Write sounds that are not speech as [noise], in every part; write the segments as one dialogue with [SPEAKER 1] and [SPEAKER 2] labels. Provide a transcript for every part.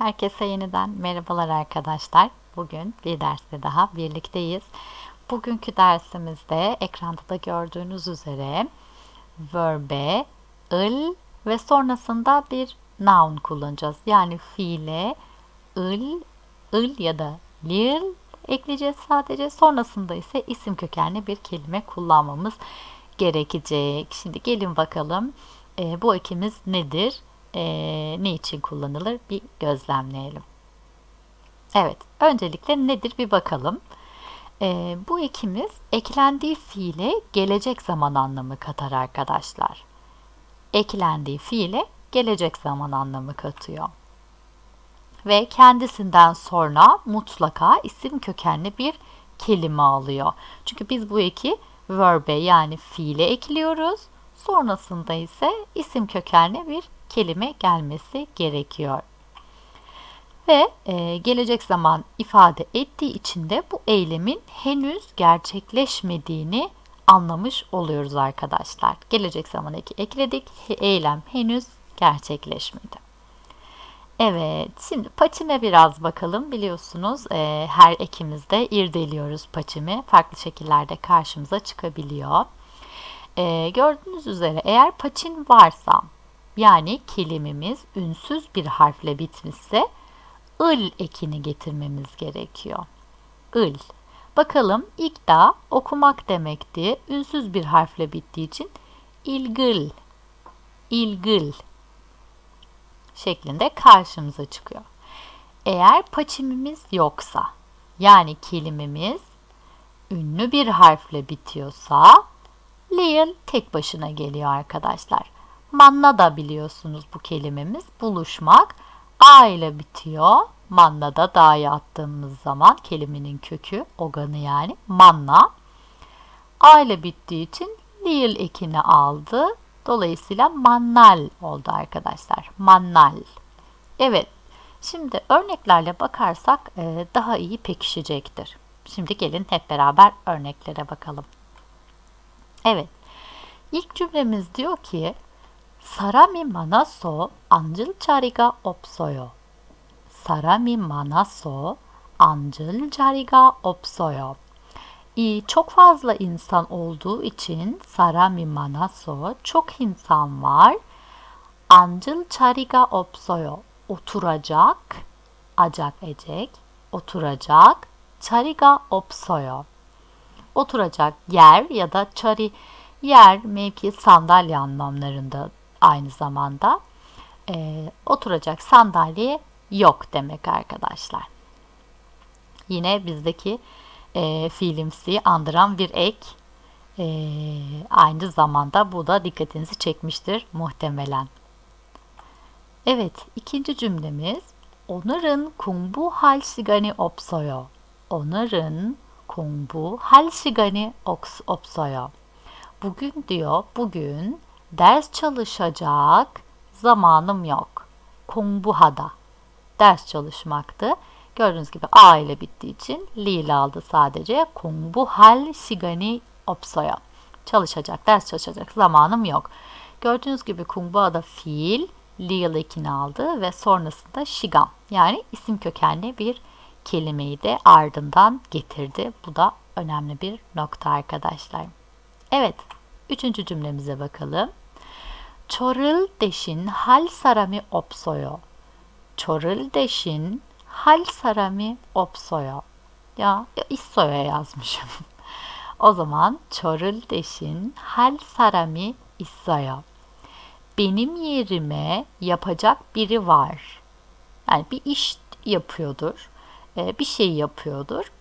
[SPEAKER 1] Herkese yeniden merhabalar arkadaşlar. Bugün bir derste daha birlikteyiz. Bugünkü dersimizde ekranda da gördüğünüz üzere verbe, ıl ve sonrasında bir noun kullanacağız. Yani fiile ıl, ıl ya da lil ekleyeceğiz sadece. Sonrasında ise isim kökenli bir kelime kullanmamız gerekecek. Şimdi gelin bakalım e, bu ekimiz nedir? E, ne için kullanılır bir gözlemleyelim. Evet, öncelikle nedir bir bakalım. E, bu ekimiz eklendiği fiile gelecek zaman anlamı katar arkadaşlar. Eklendiği fiile gelecek zaman anlamı katıyor. Ve kendisinden sonra mutlaka isim kökenli bir kelime alıyor. Çünkü biz bu eki verbe yani fiile ekliyoruz. Sonrasında ise isim kökenli bir kelime gelmesi gerekiyor. Ve e, gelecek zaman ifade ettiği için de bu eylemin henüz gerçekleşmediğini anlamış oluyoruz arkadaşlar. Gelecek zaman eki ekledik. Eylem henüz gerçekleşmedi. Evet, şimdi paçime biraz bakalım. Biliyorsunuz e, her ekimizde irdeliyoruz paçimi. Farklı şekillerde karşımıza çıkabiliyor. E, gördüğünüz üzere eğer paçin varsa yani kelimemiz ünsüz bir harfle bitmişse ıl ekini getirmemiz gerekiyor. ıl. Bakalım ilk da okumak demekti. Ünsüz bir harfle bittiği için ilgıl, ilgıl şeklinde karşımıza çıkıyor. Eğer paçimimiz yoksa yani kelimemiz ünlü bir harfle bitiyorsa lil tek başına geliyor arkadaşlar. Manna da biliyorsunuz bu kelimemiz buluşmak. A ile bitiyor. Manna da da'ya attığımız zaman kelimenin kökü oganı yani manna. A ile bittiği için lil ekini aldı. Dolayısıyla mannal oldu arkadaşlar. Mannal. Evet. Şimdi örneklerle bakarsak e, daha iyi pekişecektir. Şimdi gelin hep beraber örneklere bakalım. Evet. İlk cümlemiz diyor ki 사람이 많아서 앉을 자리가 없어요. 사람이 많아서 앉을 자리가 없어요. İ çok fazla insan olduğu için 사람이 많아서 çok insan var. 앉을 자리가 없어요. Oturacak, acak ecek, oturacak, 자리가 없어요. oturacak yer ya da çari yer, mevki, sandalye anlamlarında aynı zamanda. E, oturacak sandalye yok demek arkadaşlar. Yine bizdeki e, fiilimsi andıran bir ek. E, aynı zamanda bu da dikkatinizi çekmiştir muhtemelen. Evet, ikinci cümlemiz. Onların kumbu hal sigani opsoyo. Onların 시간이 없어요. 오늘은 공부할 시간이 없어요. Bugün diyor, bugün Ders çalışacak zamanım yok. Kongbuhada. Ders çalışmaktı. Gördüğünüz gibi A ile bittiği için li ile aldı sadece. Kongbuhal sigani opsoya. Çalışacak, ders çalışacak zamanım yok. Gördüğünüz gibi kongbuhada fiil li ile ikini aldı ve sonrasında shigan yani isim kökenli bir kelimeyi de ardından getirdi. Bu da önemli bir nokta arkadaşlar. Evet, üçüncü cümlemize bakalım. Çorıl deşin hal sarami opsoyo. Çorıl deşin hal sarami opsoyo. Ya, ya issoyo yazmışım. [laughs] o zaman çorul deşin hal sarami issoyo. Benim yerime yapacak biri var. Yani bir iş yapıyordur. E, bir şey yapıyordur.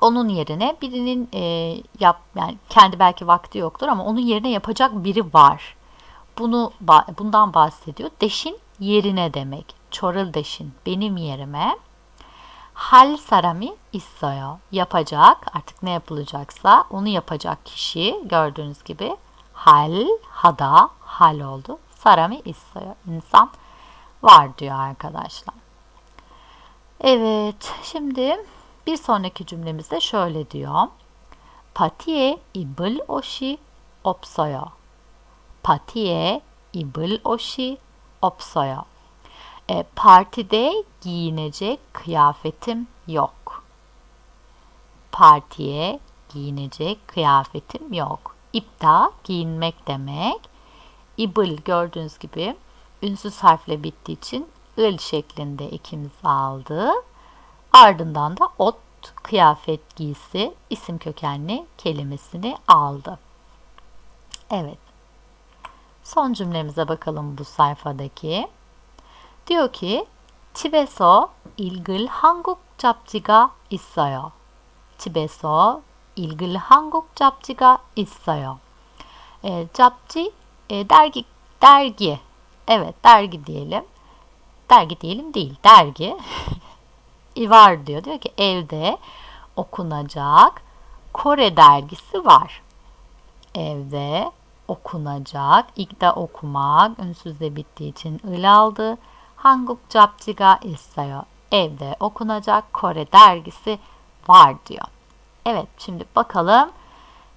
[SPEAKER 1] Onun yerine birinin e, yap yani kendi belki vakti yoktur ama onun yerine yapacak biri var. Bunu bundan bahsediyor. Deşin yerine demek. Çorul deşin benim yerime. Hal sarami issoyo yapacak artık ne yapılacaksa onu yapacak kişi gördüğünüz gibi hal hada hal oldu. Sarami issoyo insan var diyor arkadaşlar. Evet, şimdi bir sonraki cümlemizde şöyle diyor. Patiye ibl oshi opsoyo. Patiye ibl oshi opsoyo. E, partide giyinecek kıyafetim yok. Partiye giyinecek kıyafetim yok. İpta giyinmek demek. İbl gördüğünüz gibi ünsüz harfle bittiği için ıl şeklinde ikimiz aldı. Ardından da ot, kıyafet, giysi, isim kökenli kelimesini aldı. Evet. Son cümlemize bakalım bu sayfadaki. Diyor ki 집에서 읽을 한국 잡지가 있어요. 집에서 읽을 한국 잡지가 있어요. E, 잡지 e, dergi dergi. Evet dergi diyelim. dergi diyelim değil dergi [laughs] var diyor. Diyor ki evde okunacak Kore dergisi var. Evde okunacak. İkda okumak ünsüzle bittiği için ıl aldı. Hanguk Japjiga istayo. Evde okunacak Kore dergisi var diyor. Evet şimdi bakalım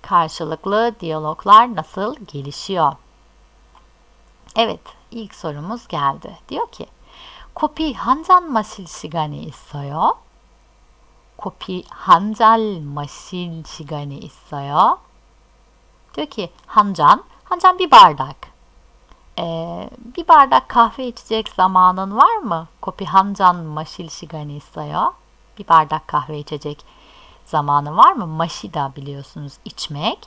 [SPEAKER 1] karşılıklı diyaloglar nasıl gelişiyor. Evet ilk sorumuz geldi. Diyor ki 커피 한 잔 마실 시간이 있어요? 커피 한 잔 마실 시간이 있어요? Diyor ki 한잔, 한잔 bir bardak. Ee, bir bardak kahve içecek zamanın var mı? Kopi hancan maşil şigani istiyor. Bir bardak kahve içecek zamanı var mı? Maşi da biliyorsunuz içmek.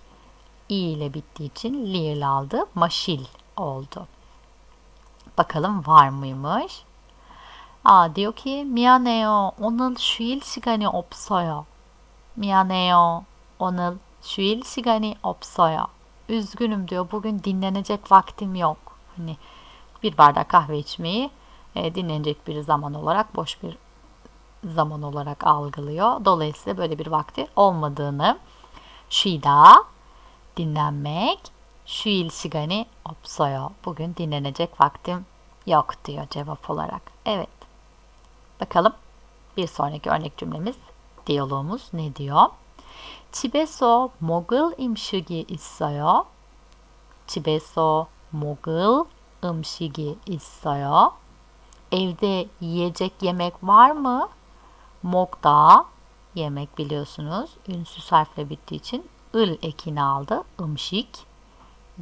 [SPEAKER 1] İ ile bittiği için li aldı. Maşil oldu. Bakalım var mıymış? 아, diyor ki 미안해요. 오늘 쉴 시간이 없어요. 미안해요. 오늘 쉴 시간이 없어요. Üzgünüm diyor. Bugün dinlenecek vaktim yok. Hani bir bardak kahve içmeyi e, dinlenecek bir zaman olarak boş bir zaman olarak algılıyor. Dolayısıyla böyle bir vakti olmadığını 쉬다 dinlenmek 쉬일 시간이 없어요. Bugün dinlenecek vaktim yok diyor cevap olarak. Evet. Bakalım bir sonraki örnek cümlemiz, diyalogumuz ne diyor? 집에서 먹을 음식이 있어요. 집에서 먹을 음식이 있어요. Evde yiyecek yemek var mı? Mokda yemek biliyorsunuz. Ünsüz harfle bittiği için ıl ekini aldı. Imşik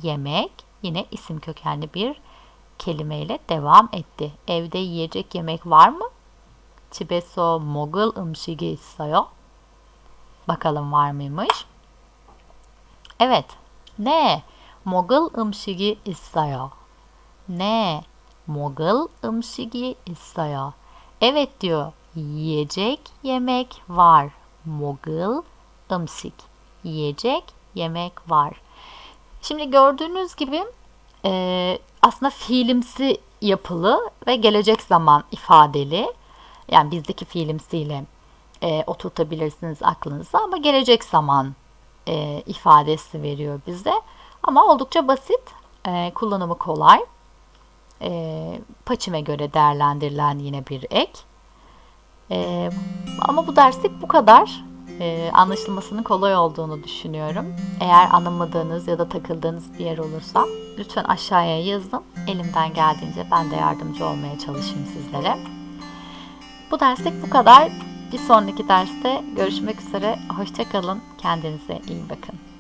[SPEAKER 1] yemek yine isim kökenli bir kelimeyle devam etti. Evde yiyecek yemek var mı? 집에서 먹을 음식이 있어요? Bakalım var mıymış? Evet. Ne? 먹을 음식이 있어요. Ne? 먹을 음식이 있어요. Evet diyor. Yiyecek yemek var. 먹을 음식. Yiyecek yemek var. Şimdi gördüğünüz gibi e, aslında fiilimsi yapılı ve gelecek zaman ifadeli. Yani bizdeki fiilimsiyle e, oturtabilirsiniz aklınıza ama gelecek zaman e, ifadesi veriyor bize. Ama oldukça basit, e, kullanımı kolay. E, paçime göre değerlendirilen yine bir ek. E, ama bu derslik bu kadar. E, anlaşılmasının kolay olduğunu düşünüyorum. Eğer anlamadığınız ya da takıldığınız bir yer olursa lütfen aşağıya yazın. Elimden geldiğince ben de yardımcı olmaya çalışayım sizlere. Bu derslik bu kadar. Bir sonraki derste görüşmek üzere. Hoşçakalın. Kendinize iyi bakın.